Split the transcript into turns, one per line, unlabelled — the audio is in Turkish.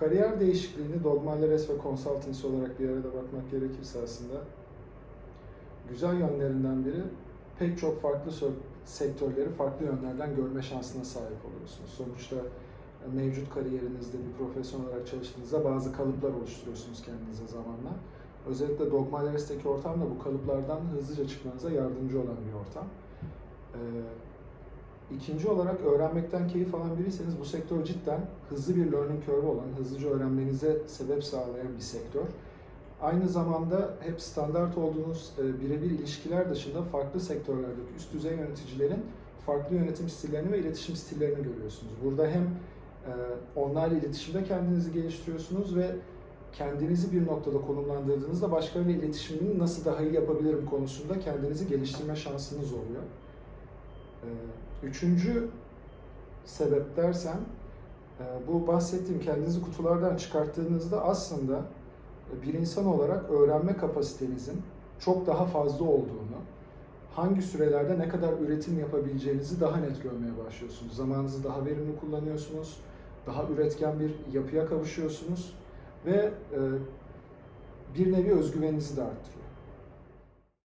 Kariyer değişikliğini Dogmaleres ve Consultants olarak bir arada bakmak gerekirse aslında güzel yönlerinden biri pek çok farklı sektörleri farklı yönlerden görme şansına sahip oluyorsunuz. Sonuçta e, mevcut kariyerinizde bir profesyonel olarak çalıştığınızda bazı kalıplar oluşturuyorsunuz kendinize zamanla. Özellikle Dogmaleres'teki ortam da bu kalıplardan hızlıca çıkmanıza yardımcı olan bir ortam. Ee, İkinci olarak öğrenmekten keyif alan biriyseniz bu sektör cidden hızlı bir learning curve olan, hızlıca öğrenmenize sebep sağlayan bir sektör. Aynı zamanda hep standart olduğunuz e, birebir ilişkiler dışında farklı sektörlerdeki üst düzey yöneticilerin farklı yönetim stillerini ve iletişim stillerini görüyorsunuz. Burada hem e, onlarla iletişimde kendinizi geliştiriyorsunuz ve kendinizi bir noktada konumlandırdığınızda başkalarıyla iletişimini nasıl daha iyi yapabilirim konusunda kendinizi geliştirme şansınız oluyor. Ee, Üçüncü sebep dersen, e, bu bahsettiğim kendinizi kutulardan çıkarttığınızda aslında bir insan olarak öğrenme kapasitenizin çok daha fazla olduğunu, hangi sürelerde ne kadar üretim yapabileceğinizi daha net görmeye başlıyorsunuz. Zamanınızı daha verimli kullanıyorsunuz, daha üretken bir yapıya kavuşuyorsunuz ve e, bir nevi özgüveninizi de arttırıyor.